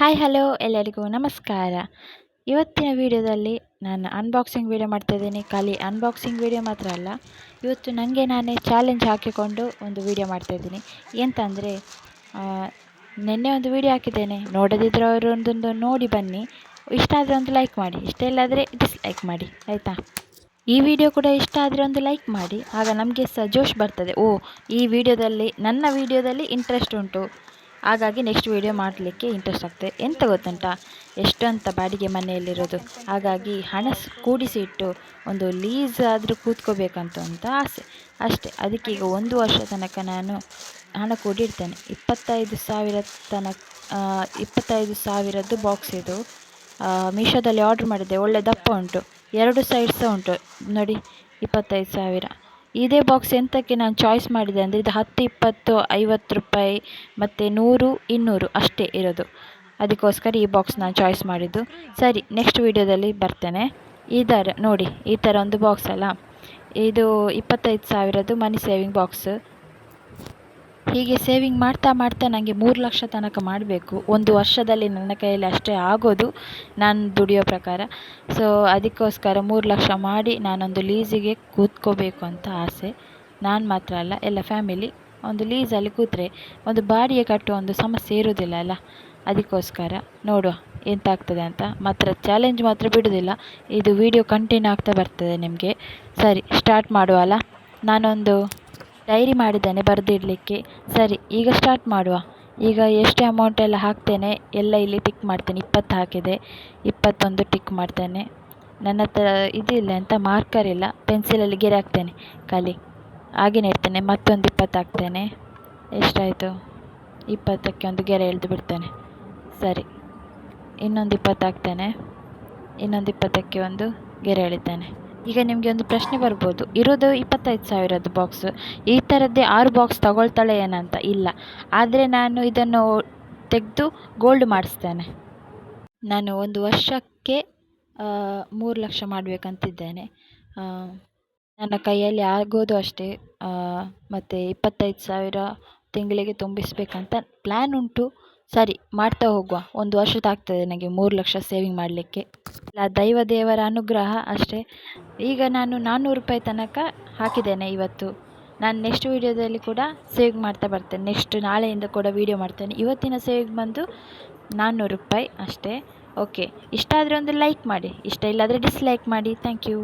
Hi hello ಎಲ್ಲರಿಗೂ ನಮಸ್ಕಾರ. ಇವತ್ತಿನ ವಿಡಿಯೋದಲ್ಲಿ ನಾನು ಅನ್ಬಾಕ್ಸಿಂಗ್ ವಿಡಿಯೋ ಮಾಡ್ತಾಯಿದ್ದೀನಿ ಖಾಲಿ ಅನ್ಬಾಕ್ಸಿಂಗ್ ವಿಡಿಯೋ ಮಾತ್ರ ಅಲ್ಲ, ಇವತ್ತು ನನಗೆ ನಾನೇ ಚಾಲೆಂಜ್ ಹಾಕಿಕೊಂಡು ಒಂದು ವಿಡಿಯೋ ಮಾಡ್ತಾಯಿದ್ದೀನಿ ಎಂತಂದರೆ ನಿನ್ನೆ ಒಂದು ವಿಡಿಯೋ ಹಾಕಿದ್ದೇನೆ. ನೋಡದಿದ್ದರೆ ಅವರು ಒಂದೊಂದು ನೋಡಿ ಬನ್ನಿ. ಇಷ್ಟ ಆದರೆ ಒಂದು ಲೈಕ್ ಮಾಡಿ, ಇಷ್ಟ ಇಲ್ಲಾದರೆ ಡಿಸ್ಲೈಕ್ ಮಾಡಿ, ಆಯಿತಾ? ಈ ವಿಡಿಯೋ ಕೂಡ ಇಷ್ಟ ಆದರೆ ಒಂದು ಲೈಕ್ ಮಾಡಿ. ಆಗ ನಮಗೆ ಸಹ ಜೋಶ್ ಬರ್ತದೆ. ಓ, ಈ ವಿಡಿಯೋದಲ್ಲಿ ನನ್ನ ವಿಡಿಯೋದಲ್ಲಿ ಇಂಟ್ರೆಸ್ಟ್ ಉಂಟು. ಹಾಗಾಗಿ ನೆಕ್ಸ್ಟ್ ವೀಡಿಯೋ ಮಾಡಲಿಕ್ಕೆ ಇಂಟ್ರೆಸ್ಟ್ ಆಗ್ತದೆ ಎಂತ ಗೊತ್ತುಂಟ? ಎಷ್ಟು ಅಂತ ಬಾಡಿಗೆ ಮನೆಯಲ್ಲಿರೋದು? ಹಾಗಾಗಿ ಹಣ ಕೂಡಿಸಿಟ್ಟು ಒಂದು ಲೀಸ್ ಆದರೂ ಕೂತ್ಕೋಬೇಕಂತ ಅಂತ ಆಸೆ. ಅಷ್ಟೇ, ಅದಕ್ಕೆ ಈಗ ಒಂದು ವರ್ಷ ತನಕ ನಾನು ಹಣ ಕೂಡಿಡ್ತೇನೆ. ಇಪ್ಪತ್ತೈದು ಸಾವಿರ ತನಕ ಇಪ್ಪತ್ತೈದು ಸಾವಿರದ್ದು ಬಾಕ್ಸ್ ಇದು. ಮೀಶೋದಲ್ಲಿ ಆರ್ಡ್ರ್ ಮಾಡಿದ್ದೆ. ಒಳ್ಳೆ ದಪ್ಪ ಉಂಟು. ಎರಡು ಸೈಡ್ ಸಹ ಉಂಟು. ನೋಡಿ, ಇಪ್ಪತ್ತೈದು ಸಾವಿರ. ಇದೇ ಬಾಕ್ಸ್ ಎಂತಕ್ಕೆ ನಾನು ಚಾಯ್ಸ್ ಮಾಡಿದೆ ಅಂದರೆ ಇದು ಹತ್ತು, ಇಪ್ಪತ್ತು, ಐವತ್ತು ರೂಪಾಯಿ ಮತ್ತು ನೂರು, ಇನ್ನೂರು ಅಷ್ಟೇ ಇರೋದು. ಅದಕ್ಕೋಸ್ಕರ ಈ ಬಾಕ್ಸ್ ನಾನು ಚಾಯ್ಸ್ ಮಾಡಿದ್ದು. ಸರಿ ನೆಕ್ಸ್ಟ್ ವೀಡಿಯೋದಲ್ಲಿ ಬರ್ತೇನೆ. ಈ ಥರ ನೋಡಿ, ಈ ಥರ ಒಂದು ಬಾಕ್ಸ್ ಅಲ್ಲ. ಇದು ಇಪ್ಪತ್ತೈದು ಸಾವಿರದ್ದು ಮನಿ ಸೇವಿಂಗ್ ಬಾಕ್ಸ್ ಹೀಗೆ ಸೇವಿಂಗ್ ಮಾಡ್ತಾ ಮಾಡ್ತಾ ನನಗೆ ಮೂರು ಲಕ್ಷ ತನಕ ಮಾಡಬೇಕು. ಒಂದು ವರ್ಷದಲ್ಲಿ ನನ್ನ ಕೈಯಲ್ಲಿ ಅಷ್ಟೇ ಆಗೋದು ನಾನು ದುಡಿಯೋ ಪ್ರಕಾರ. ಸೊ ಅದಕ್ಕೋಸ್ಕರ ಮೂರು ಲಕ್ಷ ಮಾಡಿ ನಾನೊಂದು ಲೀಸಿಗೆ ಕೂತ್ಕೋಬೇಕು ಅಂತ ಆಸೆ. ನಾನು ಮಾತ್ರ ಅಲ್ಲ, ಎಲ್ಲ ಫ್ಯಾಮಿಲಿ ಒಂದು ಲೀಸಲ್ಲಿ ಕೂತ್ರೆ ಒಂದು ಬಾಡಿಗೆ ಕಟ್ಟುವ ಒಂದು ಸಮಸ್ಯೆ ಇರೋದಿಲ್ಲ ಅಲ್ಲ? ಅದಕ್ಕೋಸ್ಕರ ನೋಡುವ ಎಂತ ಆಗ್ತದೆ ಅಂತ. ಮಾತ್ರ ಚಾಲೆಂಜ್ ಮಾತ್ರ ಬಿಡೋದಿಲ್ಲ ಇದು ವಿಡಿಯೋ ಕಂಟಿನ್ಯೂ ಆಗ್ತಾ ಬರ್ತದೆ ನಿಮಗೆ. ಸರಿ ಸ್ಟಾರ್ಟ್ ಮಾಡುವ ಅಲ್ಲ? ನಾನೊಂದು ಡೈರಿ ಮಾಡಿದ್ದೇನೆ ಬರೆದಿಡ್ಲಿಕ್ಕೆ. ಸರಿ, ಈಗ ಸ್ಟಾರ್ಟ್ ಮಾಡುವ. ಈಗ ಎಷ್ಟು ಅಮೌಂಟ್ ಎಲ್ಲ ಹಾಕ್ತೇನೆ, ಎಲ್ಲ ಇಲ್ಲಿ ಟಿಕ್ ಮಾಡ್ತೇನೆ. ಇಪ್ಪತ್ತು ಹಾಕಿದೆ. ಇಪ್ಪತ್ತೊಂದು ಟಿಕ್ ಮಾಡ್ತೇನೆ. ನನ್ನ ಹತ್ರ ಇದಿಲ್ಲ ಅಂತ ಮಾರ್ಕರ್ ಇಲ್ಲ. ಪೆನ್ಸಿಲಲ್ಲಿ ಗೆರೆ ಹಾಕ್ತೇನೆ. ಖಾಲಿ. ಹಾಗೆಯೇ ಇಡ್ತೇನೆ. ಮತ್ತೊಂದು ಇಪ್ಪತ್ತು ಹಾಕ್ತೇನೆ. ಎಷ್ಟಾಯಿತು? ಇಪ್ಪತ್ತಕ್ಕೆ ಒಂದು ಗೆರೆ ಎಳೆದು ಬಿಡ್ತೇನೆ. ಸರಿ. ಇನ್ನೊಂದು ಇಪ್ಪತ್ತು ಹಾಕ್ತೇನೆ. ಇನ್ನೊಂದು ಇಪ್ಪತ್ತಕ್ಕೆ ಒಂದು ಗೆರೆ ಎಳಿತೇನೆ. ಈಗ ನಿಮಗೆ ಒಂದು ಪ್ರಶ್ನೆ ಬರ್ಬೋದು. ಇರೋದು ಇಪ್ಪತ್ತೈದು ಸಾವಿರದ್ದು ಬಾಕ್ಸ್. ಈ ಥರದ್ದೇ ಆರು ಬಾಕ್ಸ್ ತಗೊಳ್ತಾಳೆ ಏನಂತ? ಇಲ್ಲ. ಆದರೆ ನಾನು ಇದನ್ನು ತೆಗೆದು ಗೋಲ್ಡ್ ಮಾಡಿಸ್ತೇನೆ. ನಾನು ಒಂದು ವರ್ಷಕ್ಕೆ ಮೂರು ಲಕ್ಷ ಮಾಡಬೇಕಂತಿದ್ದೇನೆ. ನನ್ನ ಕೈಯಲ್ಲಿ ಆಗೋದು ಅಷ್ಟೇ. ಮತ್ತು ಇಪ್ಪತ್ತೈದು ಸಾವಿರ ತಿಂಗಳಿಗೆ ತುಂಬಿಸಬೇಕಂತ ಪ್ಲ್ಯಾನ್ ಉಂಟು. ಸರಿ, ಮಾಡ್ತಾ ಹೋಗುವ. ಒಂದು ವರ್ಷದಾಗ್ತದೆ ನನಗೆ ಮೂರು ಲಕ್ಷ ಸೇವಿಂಗ್ ಮಾಡಲಿಕ್ಕೆ. ಇಲ್ಲ, ದೈವ ದೇವರ ಅನುಗ್ರಹ ಅಷ್ಟೇ. ಈಗ ನಾನು ನಾನ್ನೂರು ರೂಪಾಯಿ ತನಕ ಹಾಕಿದ್ದೇನೆ ಇವತ್ತು. ನಾನು ನೆಕ್ಸ್ಟ್ ವೀಡಿಯೋದಲ್ಲಿ ಕೂಡ ಸೇವ್ ಮಾಡ್ತಾ ಬರ್ತೇನೆ. ನೆಕ್ಸ್ಟ್ ನಾಳೆಯಿಂದ ಕೂಡ ವೀಡಿಯೋ ಮಾಡ್ತೇನೆ. ಇವತ್ತಿನ ಸೇವಿಂಗ್ ಬಂದು ನಾನ್ನೂರು ರೂಪಾಯಿ ಅಷ್ಟೇ. ಓಕೆ ಇಷ್ಟ ಆದರೆ ಒಂದು ಲೈಕ್ ಮಾಡಿ. ಇಷ್ಟ ಇಲ್ಲಾದರೆ ಡಿಸ್ಲೈಕ್ ಮಾಡಿ. Thank you